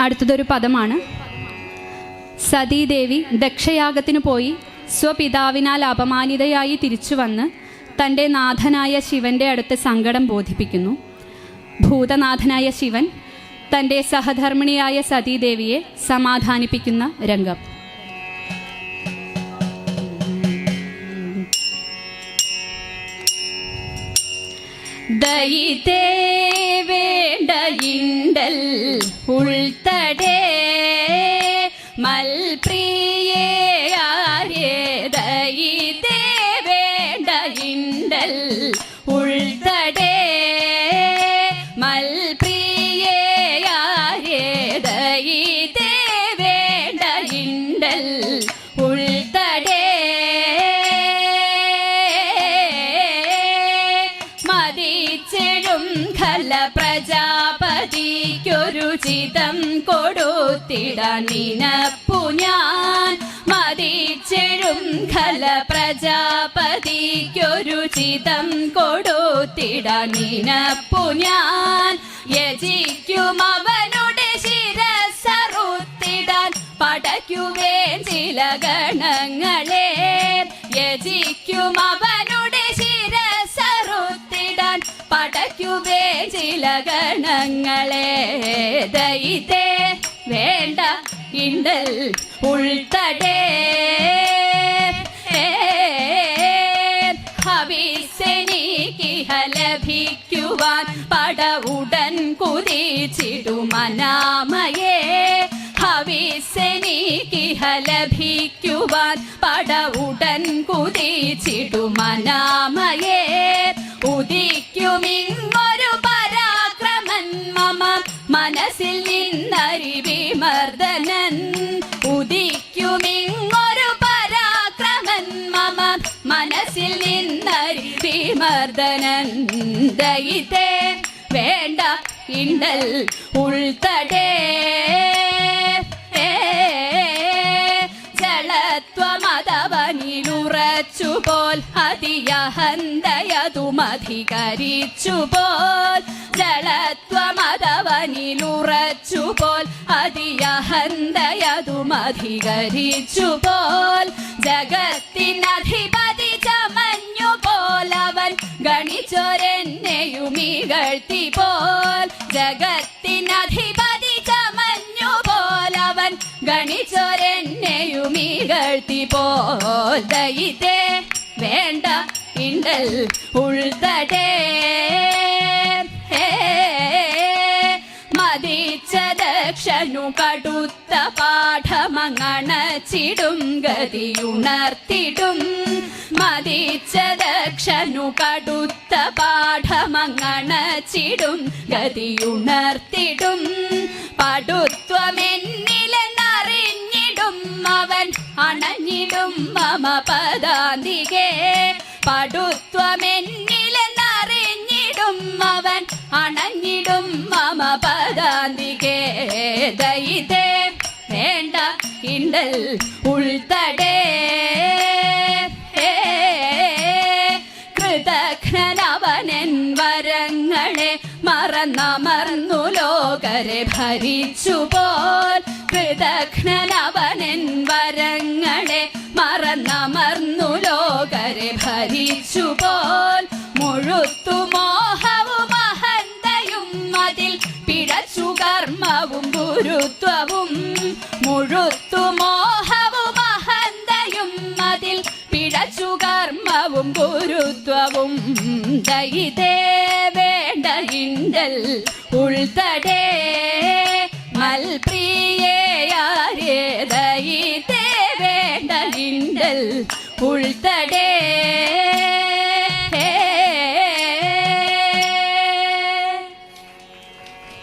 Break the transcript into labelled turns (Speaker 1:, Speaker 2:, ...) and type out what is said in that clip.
Speaker 1: അടുത്തതൊരു പദമാണ്. സതീദേവി ദക്ഷയാഗത്തിനു പോയി സ്വപിതാവിനാൽ അപമാനിതയായി തിരിച്ചു വന്ന് തന്റെ നാഥനായ ശിവന്റെ അടുത്ത് സങ്കടം ബോധിപ്പിക്കുന്നു. ഭൂതനാഥനായ ശിവൻ തന്റെ സഹധർമ്മിണിയായ സതീദേവിയെ സമാധാനിപ്പിക്കുന്ന രംഗം. ഉൾത്തടേ മൽപ്രിയേ ഖല പ്രജാപതിക്കൊരു ചിതം കൊടുത്തിടാൻ ഞാൻ മതിച്ചെഴും ഖല പ്രജാപതിക്കൊരു ചിതം കൊടുത്തിടാൻ ഞാൻ യജിക്കും അവനുടെ ശിരസറുത്തിടാൻ പടയ്ക്കുവേൻ ചില ഗണങ്ങളെ യജിക്കും പടയ്ക്കുവേ ദൈതേ വേണ്ട ഇണ്ടൽ ഉൾത്തടേ. ഹവിസെനിക്കിഹ ലഭിക്കുവാൻ പടവുടൻ കുതിച്ചിടുമനാമയേ. പട ഉടൻ പടവുടൻ കുതിച്ചിടുമനാമയേ. ഉദിക്കുമിങ്ങൊരു മനസ്സിൽ നിന്നരിവിമർദ്ദനൻ ഉദിക്കുമിങ്ങൊരു പരാക്രമൻ. മമ മനസ്സിൽ നിന്നരിവിമർദ്ദനൻ ദയിതേ വേണ്ട ഇണ്ടൽ ഉൾത്തടേ. ജളത്വമതവനിലുറച്ചുപോൽ അതിയഹന്തയതുമധികരിച്ചുപോൽ ജളത്വമതവനിലുറച്ചുപോൽ അതിയഹന്തയതുമധികരിച്ചുപോൽ ജഗത്തിനധിപതി ചമഞ്ഞുപോലവൻ ഗണിച്ചൊരെന്നെയുമികഴ്ത്തി പോൽ ജഗത്തിനധിപതി ചമഞ്ഞുപോലവൻ ഗണിച്ചൊരെന്നെയുമികഴ്ത്തി പോൽ ദയിതേ വേണ്ട ഇണ്ടൽ ഉൾത്തടേ കടുത്ത പാഠമങ്ങണച്ചിടും ഗതിയുണർത്തിടും. മതിച്ച ദക്ഷനു കടുത്ത പാഠമങ്ങണച്ചിടും ഗതിയുണർത്തിടും. പടുത്വമെന്നിലെന്നറിഞ്ഞിടും അവൻ അണഞ്ഞിടും മമ പദാന്തികേ. പടുത്വമെന്നിലെന്നറിഞ്ഞിടും അവൻ അണഞ്ഞിടും മമ പദാന്തികേ. ദയിതേ വേണ്ട ഇണ്ടൽ ഉൾത്തടേ. കൃതഘ്നനവനൻ വരങ്ങളെ മറന്നമർന്നു ലോകരെ ഭരിച്ചുപോൽ. കൃതഘ്നവനൻ വരങ്ങളെ മറന്നമർന്നു ലോകരെ ഭരിച്ചു പോൽ മോഹവും ഗുരുത്വവും മുഴുത്തു മോഹവും അഹന്തയും അതിൽ പിഴച്ചു കർമ്മവും ഗുരുത്വവും. ദയിതേ വേണ്ട ഇണ്ടൽ ഉൾത്തടേ മൽപ്രിയേയാരേ ദയിതേ വേണ്ട ഇണ്ടൽ ഉൾത്ത